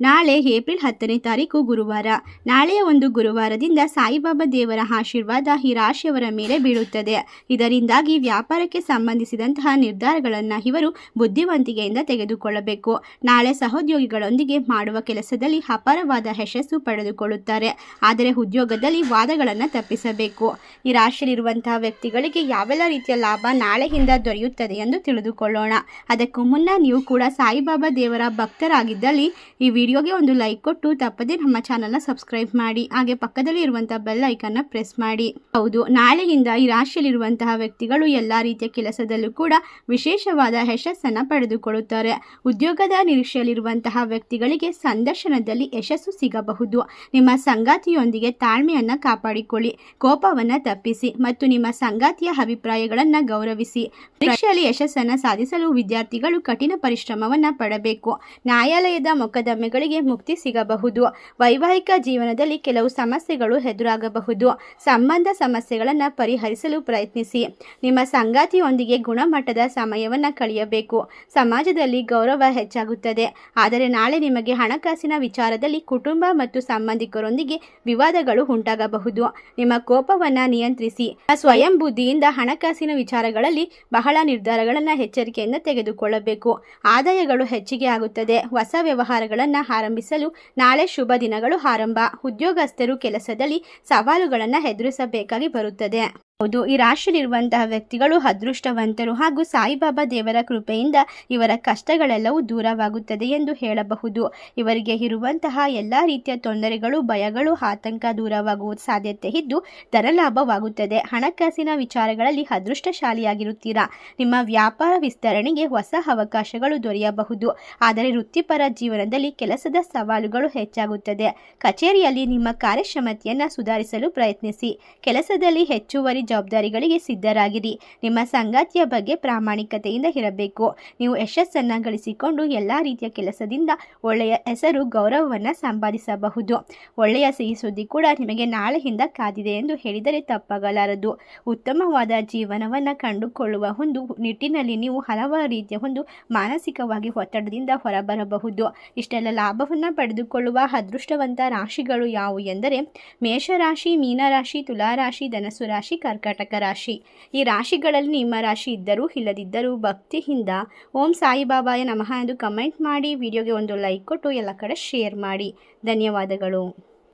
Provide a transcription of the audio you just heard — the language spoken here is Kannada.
ನಾಳೆ ಏಪ್ರಿಲ್ ಹತ್ತನೇ ತಾರೀಕು ಗುರುವಾರ. ನಾಳೆಯ ಒಂದು ಗುರುವಾರದಿಂದ ಸಾಯಿಬಾಬಾ ದೇವರ ಆಶೀರ್ವಾದ ಈ ರಾಶಿಯವರ ಮೇಲೆ ಬೀಳುತ್ತದೆ. ಇದರಿಂದಾಗಿ ವ್ಯಾಪಾರಕ್ಕೆ ಸಂಬಂಧಿಸಿದಂತಹ ನಿರ್ಧಾರಗಳನ್ನು ಇವರು ಬುದ್ಧಿವಂತಿಕೆಯಿಂದ ತೆಗೆದುಕೊಳ್ಳಬೇಕು. ನಾಳೆ ಸಹೋದ್ಯೋಗಿಗಳೊಂದಿಗೆ ಮಾಡುವ ಕೆಲಸದಲ್ಲಿ ಅಪಾರವಾದ ಯಶಸ್ಸು ಪಡೆದುಕೊಳ್ಳುತ್ತಾರೆ. ಆದರೆ ಉದ್ಯೋಗದಲ್ಲಿ ವಾದಗಳನ್ನು ತಪ್ಪಿಸಬೇಕು. ಈ ರಾಶಿಯಲ್ಲಿರುವಂತಹ ವ್ಯಕ್ತಿಗಳಿಗೆ ಯಾವೆಲ್ಲ ರೀತಿಯ ಲಾಭ ನಾಳೆಯಿಂದ ದೊರೆಯುತ್ತದೆ ಎಂದು ತಿಳಿದುಕೊಳ್ಳೋಣ. ಅದಕ್ಕೂ ಮುನ್ನ ನೀವು ಕೂಡ ಸಾಯಿಬಾಬಾ ದೇವರ ಭಕ್ತರಾಗಿದ್ದಲ್ಲಿ ಈ ವಿಡಿಯೋಗೆ ಒಂದು ಲೈಕ್ ಕೊಟ್ಟು ತಪ್ಪದೇ ನಮ್ಮ ಚಾನಲ್ನ ಸಬ್ಸ್ಕ್ರೈಬ್ ಮಾಡಿ, ಹಾಗೆ ಪಕ್ಕದಲ್ಲಿ ಇರುವಂತಹ ಬೆಲ್ ಐಕನ್ನ ಪ್ರೆಸ್ ಮಾಡಿ. ಹೌದು, ನಾಳೆಯಿಂದ ಈ ರಾಶಿಯಲ್ಲಿರುವಂತಹ ವ್ಯಕ್ತಿಗಳು ಎಲ್ಲ ರೀತಿಯ ಕೆಲಸದಲ್ಲೂ ಕೂಡ ವಿಶೇಷವಾದ ಯಶಸ್ಸನ್ನು ಪಡೆದುಕೊಳ್ಳುತ್ತಾರೆ. ಉದ್ಯೋಗದ ನಿರೀಕ್ಷೆಯಲ್ಲಿರುವಂತಹ ವ್ಯಕ್ತಿಗಳಿಗೆ ಸಂದರ್ಶನದಲ್ಲಿ ಯಶಸ್ಸು ಸಿಗಬಹುದು. ನಿಮ್ಮ ಸಂಗಾತಿಯೊಂದಿಗೆ ತಾಳ್ಮೆಯನ್ನು ಕಾಪಾಡಿಕೊಳ್ಳಿ, ಕೋಪವನ್ನು ತಪ್ಪಿಸಿ ಮತ್ತು ನಿಮ್ಮ ಸಂಗಾತಿಯ ಅಭಿಪ್ರಾಯಗಳನ್ನು ಗೌರವಿಸಿ. ಪರೀಕ್ಷೆಯಲ್ಲಿ ಯಶಸ್ಸನ್ನು ಸಾಧಿಸಲು ವಿದ್ಯಾರ್ಥಿಗಳು ಕಠಿಣ ಪರಿಶ್ರಮವನ್ನು ಪಡಬೇಕು. ನ್ಯಾಯಾಲಯದ ಮೊಕದ್ದಮೆಗಳಿಗೆ ಮುಕ್ತಿ ಸಿಗಬಹುದು. ವೈವಾಹಿಕ ಜೀವನದಲ್ಲಿ ಕೆಲವು ಸಮಸ್ಯೆಗಳು ಎದುರಾಗಬಹುದು. ಸಂಬಂಧ ಸಮಸ್ಯೆಗಳನ್ನು ಪರಿಹರಿಸಲು ಪ್ರಯತ್ನಿಸಿ. ನಿಮ್ಮ ಸಂಗಾತಿಯೊಂದಿಗೆ ಗುಣಮಟ್ಟದ ಸಮಯವನ್ನು ಕಳೆಯಬೇಕು. ಸಮಾಜದಲ್ಲಿ ಗೌರವ ಹೆಚ್ಚಾಗುತ್ತದೆ. ಆದರೆ ನಾಳೆ ನಿಮಗೆ ಹಣಕಾಸಿನ ವಿಚಾರದಲ್ಲಿ ಕುಟುಂಬ ಮತ್ತು ಸಂಬಂಧಿಕರೊಂದಿಗೆ ವಿವಾದಗಳು ಉಂಟಾಗಬಹುದು. ನಿಮ್ಮ ಕೋಪವನ್ನು ನಿಯಂತ್ರಿಸಿ. ಸ್ವಯಂ ಬುದ್ಧಿಯಿಂದ ಹಣಕಾಸಿನ ವಿಚಾರಗಳಲ್ಲಿ ಬಹಳ ನಿರ್ಧಾರಗಳನ್ನು ಎಚ್ಚರಿಕೆಯಿಂದ ತೆಗೆದುಕೊಳ್ಳಬೇಕು. ಆದಾಯಗಳು ಹೆಚ್ಚಿಗೆ ಆಗುತ್ತದೆ. ಹೊಸ ವ್ಯವಹಾರಗಳನ್ನು ಆರಂಭಿಸಲು ನಾಳೆ ಶುಭ ದಿನಗಳು ಆರಂಭ. ಉದ್ಯೋಗಸ್ಥರು ಕೆಲಸದಲ್ಲಿ ಸವಾಲುಗಳನ್ನು ಎದುರಿಸಬೇಕಾಗಿ ಬರುತ್ತದೆ. ಹೌದು, ಈ ರಾಶಿಯಲ್ಲಿರುವಂತಹ ವ್ಯಕ್ತಿಗಳು ಅದೃಷ್ಟವಂತರು ಹಾಗೂ ಸಾಯಿಬಾಬಾ ದೇವರ ಕೃಪೆಯಿಂದ ಇವರ ಕಷ್ಟಗಳೆಲ್ಲವೂ ದೂರವಾಗುತ್ತದೆ ಎಂದು ಹೇಳಬಹುದು. ಇವರಿಗೆ ಇರುವಂತಹ ಎಲ್ಲ ರೀತಿಯ ತೊಂದರೆಗಳು, ಭಯಗಳು, ಆತಂಕ ದೂರವಾಗುವ ಸಾಧ್ಯತೆ ಇದ್ದು ಧನಲಾಭವಾಗುತ್ತದೆ. ಹಣಕಾಸಿನ ವಿಚಾರಗಳಲ್ಲಿ ಅದೃಷ್ಟಶಾಲಿಯಾಗಿರುತ್ತೀರಾ? ನಿಮ್ಮ ವ್ಯಾಪಾರ ವಿಸ್ತರಣೆಗೆ ಹೊಸ ಅವಕಾಶಗಳು ದೊರೆಯಬಹುದು. ಆದರೆ ವೃತ್ತಿಪರ ಜೀವನದಲ್ಲಿ ಕೆಲಸದ ಸವಾಲುಗಳು ಹೆಚ್ಚಾಗುತ್ತದೆ. ಕಚೇರಿಯಲ್ಲಿ ನಿಮ್ಮ ಕಾರ್ಯಕ್ಷಮತೆಯನ್ನು ಸುಧಾರಿಸಲು ಪ್ರಯತ್ನಿಸಿ. ಕೆಲಸದಲ್ಲಿ ಹೆಚ್ಚುವರಿ ಜವಾಬ್ದಾರಿಗಳಿಗೆ ಸಿದ್ಧರಾಗಿರಿ. ನಿಮ್ಮ ಸಂಗಾತಿಯ ಬಗ್ಗೆ ಪ್ರಾಮಾಣಿಕತೆಯಿಂದ ಇರಬೇಕು ನೀವು ಯಶಸ್ಸನ್ನು ಗಳಿಸಿಕೊಂಡು ಎಲ್ಲ ರೀತಿಯ ಕೆಲಸದಿಂದ ಒಳ್ಳೆಯ ಹೆಸರು, ಗೌರವವನ್ನು ಸಂಪಾದಿಸಬಹುದು. ಒಳ್ಳೆಯ ಸಿಹಿ ಸುದ್ದಿ ಕೂಡ ನಿಮಗೆ ನಾಳೆಯಿಂದ ಕಾದಿದೆ ಎಂದು ಹೇಳಿದರೆ ತಪ್ಪಾಗಲಾರದು. ಉತ್ತಮವಾದ ಜೀವನವನ್ನು ಕಂಡುಕೊಳ್ಳುವ ಒಂದು ನಿಟ್ಟಿನಲ್ಲಿ ನೀವು ಹಲವಾರು ರೀತಿಯ ಒಂದು ಮಾನಸಿಕವಾಗಿ ಒತ್ತಡದಿಂದ ಹೊರಬರಬಹುದು. ಇಷ್ಟೆಲ್ಲ ಲಾಭವನ್ನು ಪಡೆದುಕೊಳ್ಳುವ ಅದೃಷ್ಟವಂತ ರಾಶಿಗಳು ಯಾವುವು ಎಂದರೆ ಮೇಷರಾಶಿ, ಮೀನರಾಶಿ, ತುಲಾರಾಶಿ ಧನಸು ರಾಶಿ ಕರ್ಕಾಟಕ ರಾಶಿ. ಈ ರಾಶಿಗಳಲ್ಲಿ ನಿಮ್ಮ ರಾಶಿ ಇದ್ದರೂ ಇಲ್ಲದಿದ್ದರೂ ಭಕ್ತಿಯಿಂದ ಓಂ ಸಾಯಿಬಾಬಾಯ ನಮಃ ಎಂದು ಕಮೆಂಟ್ ಮಾಡಿ, ವಿಡಿಯೋಗೆ ಒಂದು ಲೈಕ್ ಕೊಟ್ಟು ಎಲ್ಲ ಕಡೆ ಶೇರ್ ಮಾಡಿ. ಧನ್ಯವಾದಗಳು.